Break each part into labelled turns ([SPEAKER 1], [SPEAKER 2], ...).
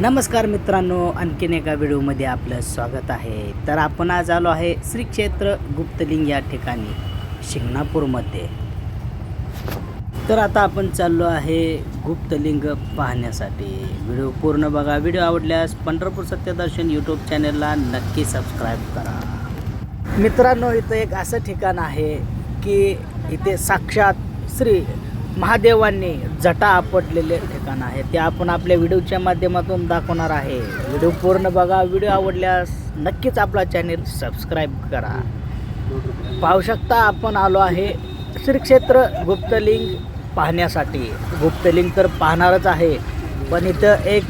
[SPEAKER 1] नमस्कार मित्रांनो आणखीन एका व्हिडिओमध्ये आपलं स्वागत आहे. तर आपण आज आलो आहे श्री क्षेत्र गुप्तलिंग या ठिकाणी शिंगणापूरमध्ये. तर आता आपण चाललो आहे गुप्तलिंग पाहण्यासाठी. व्हिडिओ पूर्ण बघा. व्हिडिओ आवडल्यास पंढरपूर सत्यदर्शन यूट्यूब चॅनलला नक्की सबस्क्राईब करा. मित्रांनो इथं एक असं ठिकाण आहे की इथे साक्षात श्री महादेवांनी जटा आपटलेले ठिकाण आहे. ते आपण आपल्या व्हिडिओच्या माध्यमातून दाखवणार आहे. व्हिडिओ पूर्ण बघा. व्हिडिओ आवडल्यास नक्कीच आपला चॅनेल सबस्क्राईब करा. पाहू शकता आपण आलो आहे श्री क्षेत्र गुप्तलिंग पाहण्यासाठी. गुप्तलिंग तर पाहणारच आहे. पण इथं एक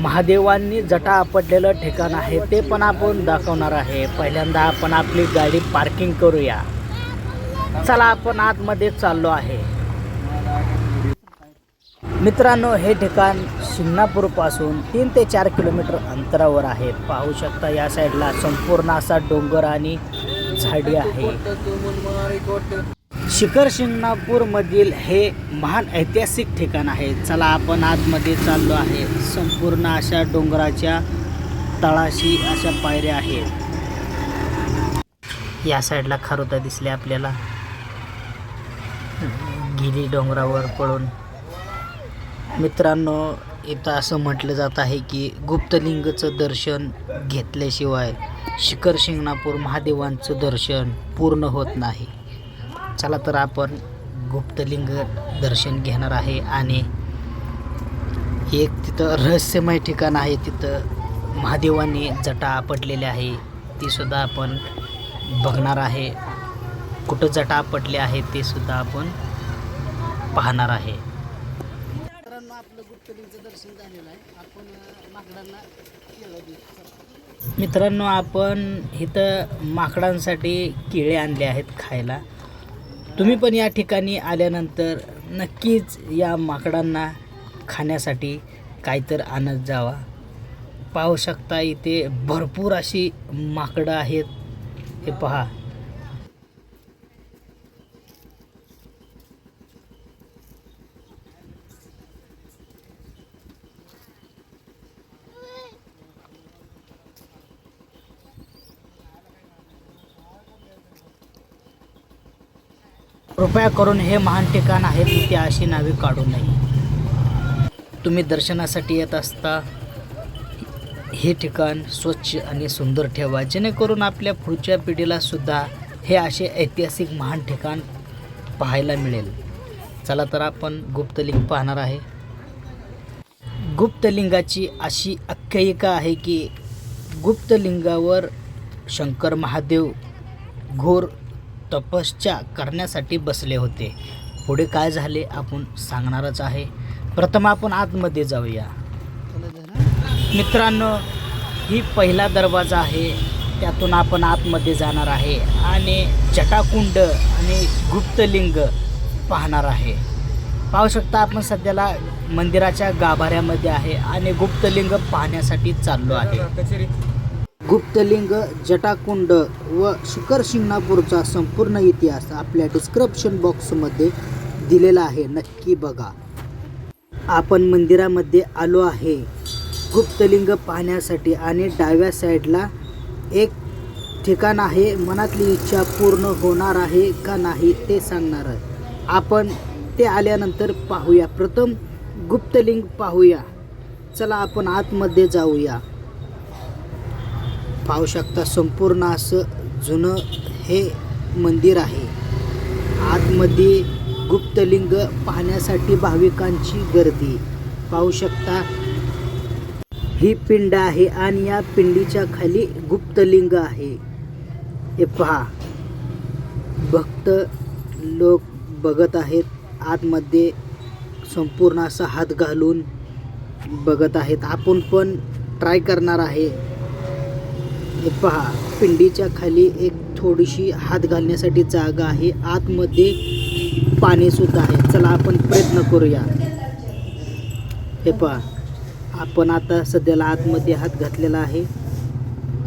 [SPEAKER 1] महादेवांनी जटा आपटलेलं ठिकाण आहे. ते पण आपण दाखवणार आहे. पहिल्यांदा आपण आपली गाडी पार्किंग करूया. चला आपण आतमध्ये चाललो आहे. मित्रांनो हे ठिकाण शिंगणापूरपासून तीन ते चार किलोमीटर अंतरावर आहे. पाहू शकता या साईडला संपूर्ण असा डोंगर आणि झाडी आहे. शिखर शिंगणापूरमधील हे महान ऐतिहासिक ठिकाण आहे. चला आपण आतमध्ये चाललो आहे. संपूर्ण अशा डोंगराच्या तळाशी अशा पायऱ्या आहेत. या साईडला खारुता दिसले आपल्याला. गिरी डोंगरावर पळून. मित्रांनो इथं असं म्हटलं जात आहे की गुप्तलिंगचं दर्शन घेतल्याशिवाय शिखर शिंगणापूर महादेवांचं दर्शन पूर्ण होत नाही. चला तर आपण गुप्तलिंग दर्शन घेणार आहे आणि एक तिथं रहस्यमय ठिकाण आहे तिथं महादेवाने जटा आपटलेली आहे. तीसुद्धा आपण बघणार आहे. कुठं जटा आपटले आहे ते सुद्धा आपण पाहणार आहे. आपलं दर्शन झालेलं आहे. आपण माकडांना मित्रांनो आपण इथं माकडांसाठी केळे आणले आहेत खायला. तुम्ही पण या ठिकाणी आल्यानंतर नक्कीच या माकडांना खाण्यासाठी काहीतर आणत जावा. पाहू शकता इथे भरपूर अशी माकडं आहेत. हे पहा. कृपया करून हे महान ठिकाण आहे तिथे अशी नावे काढू नये. तुम्ही दर्शनासाठी येत असता हे ठिकाण स्वच्छ आणि सुंदर ठेवा. जेणेकरून आपल्या पुढच्या पिढीला सुद्धा हे असे ऐतिहासिक महान ठिकाण पाहायला मिळेल. चला तर आपण गुप्तलिंग पाहणार आहे. गुप्तलिंगाची अशी आख्यायिका आहे की गुप्तलिंगावर शंकर महादेव घोर तपश्चा करण्यासाठी बसले होते. पुढे काय झाले आपण सांगणारच आहे. प्रथम आपण आतमध्ये जाऊया. मित्रांनो ही पहिला दरवाजा आहे. त्यातून आपण आतमध्ये जाणार आहे आणि जटाकुंड आणि गुप्तलिंग पाहणार आहे. पाहू शकता आपण सध्याला मंदिराच्या गाभाऱ्यामध्ये आहे आणि गुप्तलिंग पाहण्यासाठी चाललो आहे. गुप्तलिंग जटाकुंड व शिखर शिंगणापूरचा संपूर्ण इतिहास आपल्या डिस्क्रिप्शन बॉक्समध्ये दिलेला आहे. नक्की बघा. आपण मंदिरामध्ये आलो आहे. गुप्तलिंग पाहण्यासाठी आणि डाव्या साईडला एक ठिकाण आहे. मनातली इच्छा पूर्ण होणार आहे का नाही ते सांगणार आहे. आपण ते आल्यानंतर पाहूया. प्रथम गुप्तलिंग पाहूया. चला आपण आतमध्ये जाऊया. पाहू शकता संपूर्ण असं जुनं हे मंदिर आहे. आतमध्ये गुप्तलिंग पाहण्यासाठी भाविकांची गर्दी. पाहू शकता ही पिंड आहे आणि या पिंडीच्या खाली गुप्तलिंग आहे. हे पहा भक्त लोक बघत आहेत. आतमध्ये संपूर्ण असा हात घालून बघत आहेत. आपण पण ट्राय करणार आहे. हे पहा पिंडीच्या खाली एक थोडीशी हात घालण्यासाठी जागा आहे. आतमध्ये पाणी सुद्धा आहे. चला आपण प्रयत्न करूया. हे पहा आपण आता सध्याला आतमध्ये हात घातलेला आहे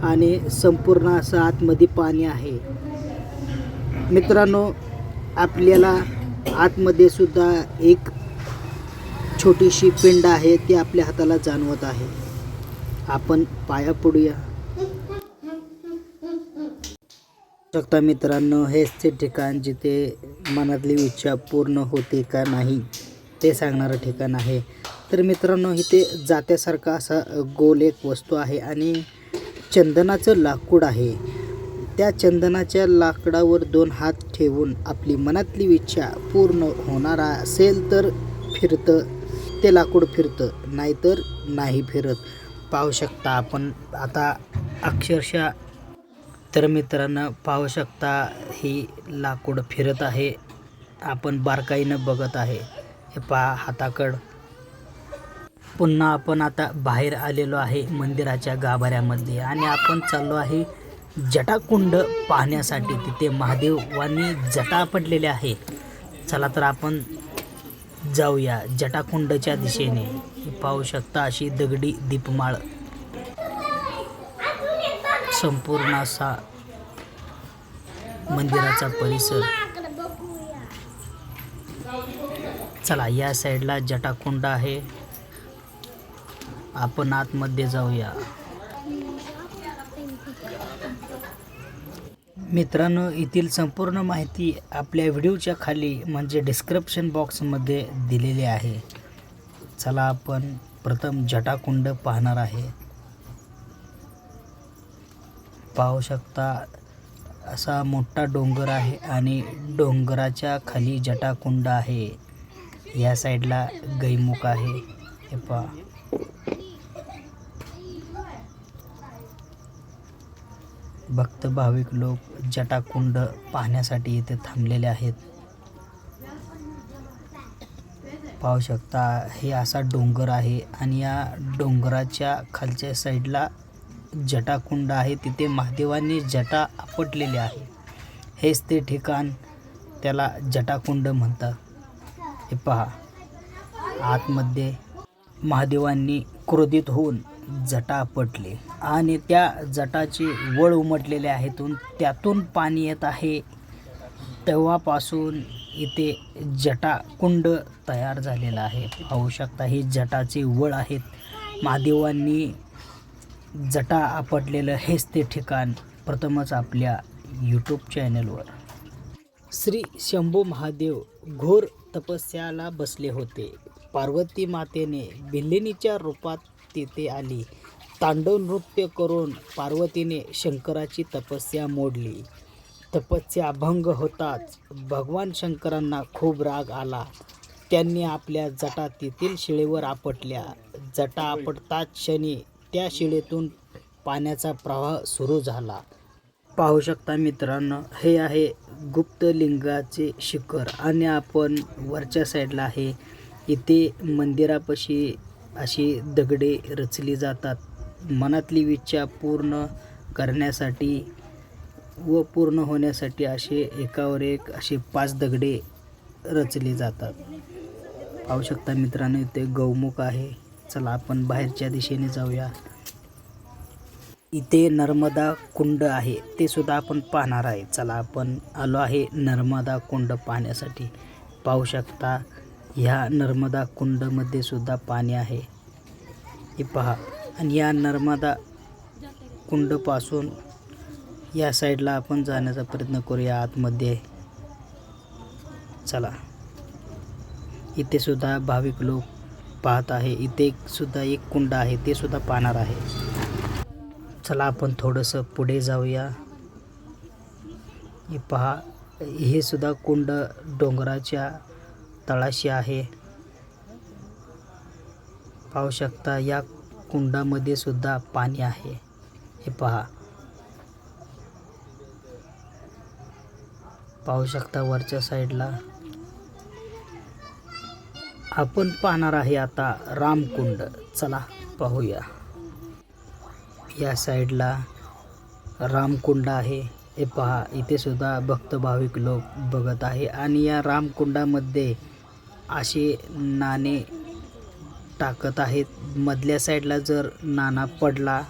[SPEAKER 1] आणि संपूर्ण असं आतमध्ये पाणी आहे. मित्रांनो आपल्याला आतमध्ये सुद्धा एक छोटीशी पिंड आहे ती आपल्या हाताला जाणवत आहे. आपण पाया पडूया. शकता मित्रांनो हेच ते ठिकाण जिथे मनातली इच्छा पूर्ण होते का नाही ते सांगणारं ठिकाण आहे. तर मित्रांनो इथे जात्यासारखा असा गोल एक वस्तू आहे आणि चंदनाचं लाकूड आहे. त्या चंदनाच्या लाकडावर दोन हात ठेवून आपली मनातली इच्छा पूर्ण होणार असेल तर फिरतं ते लाकूड फिरतं नाहीतर नाही फिरत. पाहू शकता आपण आता अक्षरशः तर मित्रांनो पाहू शकता ही लाकूड फिरत आहे. आपण बारकाईनं बघत आहे. हे पहा हाताकड. पुन्हा आपण आता बाहेर आलेलो आहे मंदिराच्या गाभाऱ्यामध्ये आणि आपण चाललो आहे जटाकुंड पाहण्यासाठी. तिथे महादेवांनी जटा पडलेले आहे. चला तर आपण जाऊया जटाकुंडच्या दिशेने. पाहू शकता अशी दगडी दीपमाळ. संपूर्ण असा मंदिराचा परिसर. चला या साईडला जटाकुंड आहे. आपण आतमध्ये जाऊया. मित्रांनो येथील संपूर्ण माहिती आपल्या व्हिडिओच्या खाली म्हणजे डिस्क्रिप्शन बॉक्समध्ये दिलेली आहे. चला आपण प्रथम जटाकुंड पाहणार आहे. पाहू शकता असा मोठा डोंगर आहे आणि डोंगराच्या खाली जटाकुंड आहे. या साईडला गैमुख आहे. हे पहा. भक्त भाविक लोक जटाकुंड पाहण्यासाठी इथे थांबलेले आहेत. पाहू शकता हे असा डोंगर आहे आणि या डोंगराच्या खालच्या साईडला जटाकुंड आहे. तिथे महादेवांनी जटा आपटलेले आहे. हेच ते ठिकाण त्याला जटाकुंड म्हणतात. हे पहा. आतमध्ये महादेवांनी क्रोधित होऊन जटा आपटले आणि त्या जटाचे वळ उमटलेले आहेत. त्यातून पाणी येत आहे. तेव्हापासून इथे जटाकुंड तयार झालेला आहे. पाहू शकता हे जटाचे वळ आहेत. महादेवांनी जटा आपटलेलं हेच ते ठिकाण प्रथमच आपल्या यूट्यूब चॅनलवर श्री शंभू महादेव घोर तपस्याला बसले होते. पार्वती मातेने भिल्लिनीच्या रूपात तेथे आली. तांडव नृत्य करून पार्वतीने शंकराची तपस्या मोडली. तपस्या भंग होताच भगवान शंकरांना खूप राग आला. त्यांनी आपल्या जटा तेथील शिळेवर आपटल्या. जटा आपटताच क्षणी त्या शिळेतून पाण्याचा प्रवाह सुरू झाला. पाहू शकता मित्रांनो हे आहे गुप्तलिंगाचे शिखर आणि आपण वरच्या साईडला आहे. इथे मंदिरापाशी अशी दगडे रचली जातात. मनातली इच्छा पूर्ण करण्यासाठी व पूर्ण होण्यासाठी असे एकावर एक असे पाच दगडे रचले जातात. पाहू शकता मित्रांनो इथे गौमुख आहे. चला आपण बाहेरच्या दिशेने जाऊया. इथे नर्मदा कुंड आहे ते सुद्धा आपण पाहणार आहे. चला आपण आलो आहे नर्मदा कुंड पाहण्यासाठी. पाहू शकता ह्या नर्मदा कुंडमध्ये सुद्धा पाणी आहे. हे पहा आणि या नर्मदा कुंडपासून या साईडला आपण जाण्याचा प्रयत्न करूया आतमध्ये. चला इथे सुद्धा भाविक लोक पाहत आहे. इथे सुद्धा एक कुंड आहे. ते सुद्धा पाहणार आहे. चला आपण थोडंसं पुढे जाऊया. हे पहा. हे सुद्धा कुंड डोंगराच्या तळाशी आहे. पाहू शकता या कुंडामध्ये सुद्धा पाणी आहे. हे पहा. पाहू शकता वरच्या साईडला. आपण पाहणार आहे आता रामकुंड. चला पाहूया. या साईडला रामकुंड आहे. हे पहा इथे सुद्धा भक्त भाविक लोक बघत आहे. आणि या रामकुंडामध्ये असे नाणे टाकत आहेत. मधल्या साईडला जर नाणा पडला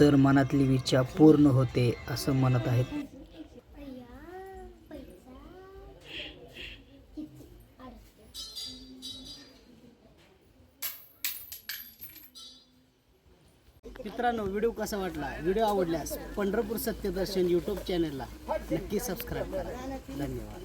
[SPEAKER 1] तर मनातली इच्छा पूर्ण होते असं म्हणत आहेत. मित्रांनो व्हिडिओ कसा वाटला? व्हिडिओ आवडल्यास पंढरपूर सत्यदर्शन यूट्यूब चॅनलला नक्की सबस्क्राईब करा. धन्यवाद.